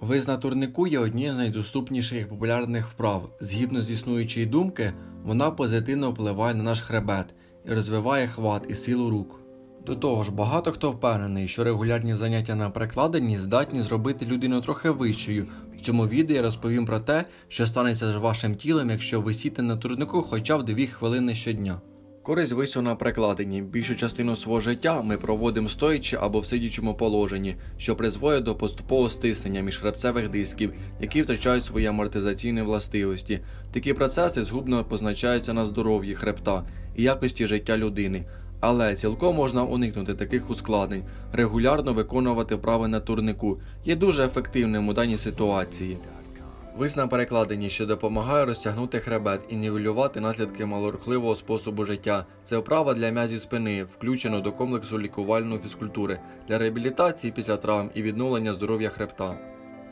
Виз на турнику є однією з найдоступніших популярних вправ. Згідно з існуючої думки, вона позитивно впливає на наш хребет і розвиває хват і силу рук. До того ж, багато хто впевнений, що регулярні заняття на перекладенні здатні зробити людину трохи вищою. В цьому відео я розповім про те, що станеться з вашим тілом, якщо висіти на турнику хоча б 2 хвилини щодня. Користь вису на перекладенні. Більшу частину свого життя ми проводимо стоячи або в сидячому положенні, що призводить до поступового стиснення міжхребцевих дисків, які втрачають свої амортизаційні властивості. Такі процеси згубно позначаються на здоров'ї хребта і якості життя людини. Але цілком можна уникнути таких ускладнень, регулярно виконувати вправи на турнику є дуже ефективним у даній ситуації. Вис на перекладенні, що допомагає розтягнути хребет і нівелювати наслідки малорухливого способу життя. Це вправа для м'язів спини, включено до комплексу лікувальної фізкультури для реабілітації після травм і відновлення здоров'я хребта.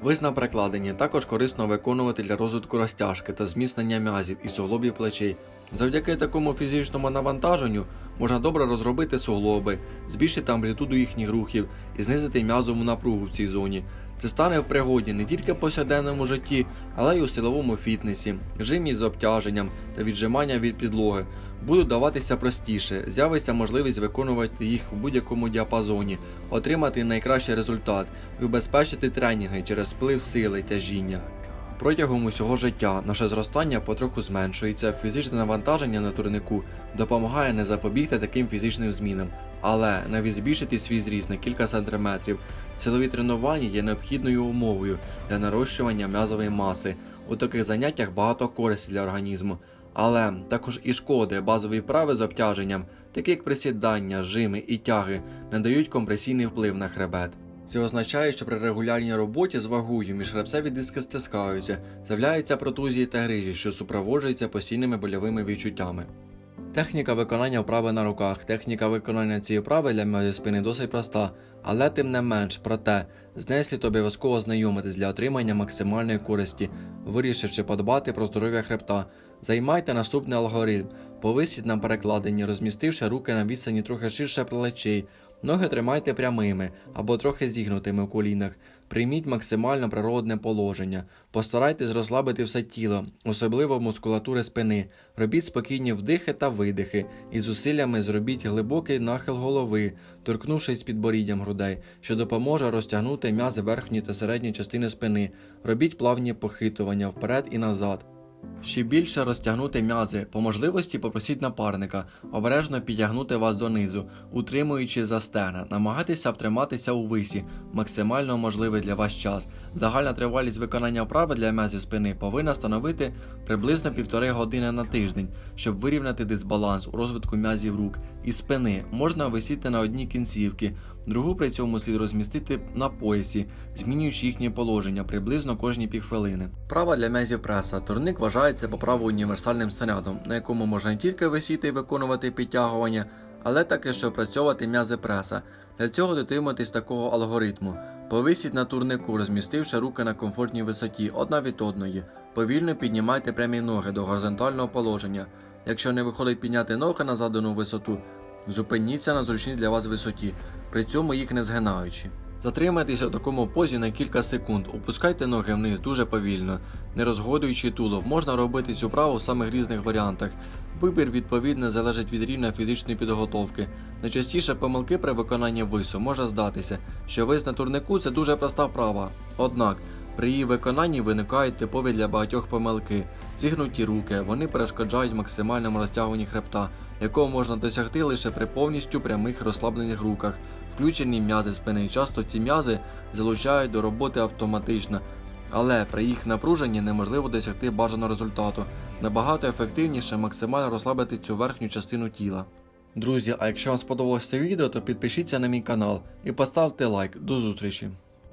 Вис на перекладенні також корисно виконувати для розвитку розтяжки та зміцнення м'язів і суглобів плечей. Завдяки такому фізичному навантаженню можна добре розробити суглоби, збільшити амплітуду їхніх рухів і знизити м'язову напругу в цій зоні. Це стане в пригоді не тільки в повсякденному житті, але й у силовому фітнесі, жимі з обтяженням та віджимання від підлоги. Будуть даватися простіше, з'явиться можливість виконувати їх у будь-якому діапазоні, отримати найкращий результат і убезпечити тренінги через вплив сили тяжіння. Протягом усього життя наше зростання потроху зменшується, фізичне навантаження на турнику допомагає не запобігти таким фізичним змінам, але навіть збільшити свій зріст на кілька сантиметрів. Силові тренування є необхідною умовою для нарощування м'язової маси. У таких заняттях багато користі для організму, але також і шкоди базові вправи з обтяженням, такі як присідання, жими і тяги, надають компресійний вплив на хребет. Це означає, що при регулярній роботі з вагою міжхребцеві диски стискаються, з'являються протузії та грижі, що супроводжуються постійними больовими відчуттями. Техніка виконання вправи на руках. Техніка виконання цієї вправи для м'язі спини досить проста, але тим не менш, проте, з нею слід обов'язково знайомитись для отримання максимальної користі, вирішивши подбати про здоров'я хребта. Займайте наступний алгоритм. Повисіть на перекладині, розмістивши руки на відстані трохи ширше плечей. Ноги тримайте прямими або трохи зігнутими в колінах. Прийміть максимально природне положення. Постарайтесь розслабити все тіло, особливо мускулатури спини. Робіть спокійні вдихи та видихи, і зусиллями зробіть глибокий нахил голови, торкнувшись підборіддям грудей, що допоможе розтягнути м'язи верхньої та середньої частини спини. Робіть плавні похитування вперед і назад. Ще більше розтягнути м'язи, по можливості попросіть напарника, обережно підтягнути вас донизу, утримуючи за стегна, намагайтеся втриматися у висі, максимально можливий для вас час. Загальна тривалість виконання вправи для м'язів спини повинна становити приблизно півтори години на тиждень, щоб вирівняти дисбаланс у розвитку м'язів рук і спини. Можна висіти на одній кінцівці, другу при цьому слід розмістити на поясі, змінюючи їхнє положення приблизно кожні півхвилини. Права для м'язів преса. Турник вважається по праву універсальним снарядом, на якому можна не тільки висіти і виконувати підтягування, але також і опрацьовувати м'язи преса. Для цього дотримуйтесь такого алгоритму. Повисіть на турнику, розмістивши руки на комфортній висоті одна від одної. Повільно піднімайте прямі ноги до горизонтального положення. Якщо не виходить підняти ноги на задану висоту, зупиніться на зручній для вас висоті, при цьому їх не згинаючи. Затримайтеся в такому позі на кілька секунд, опускайте ноги вниз дуже повільно, не розгодуючи тулуб. Можна робити цю вправу в самих різних варіантах. Вибір відповідно залежить від рівня фізичної підготовки. Найчастіше помилки при виконанні вису може здатися, що вис на турнику це дуже проста вправа. Однак при її виконанні виникають типові для багатьох помилки. Зігнуті руки, вони перешкоджають максимальному розтягуванні хребта, якого можна досягти лише при повністю прямих розслаблених руках. Включені м'язи спини. Часто ці м'язи залучають до роботи автоматично, але при їх напруженні неможливо досягти бажаного результату. Набагато ефективніше максимально розслабити цю верхню частину тіла. Друзі, а якщо вам сподобалося це відео, то підпишіться на мій канал і поставте лайк. До зустрічі!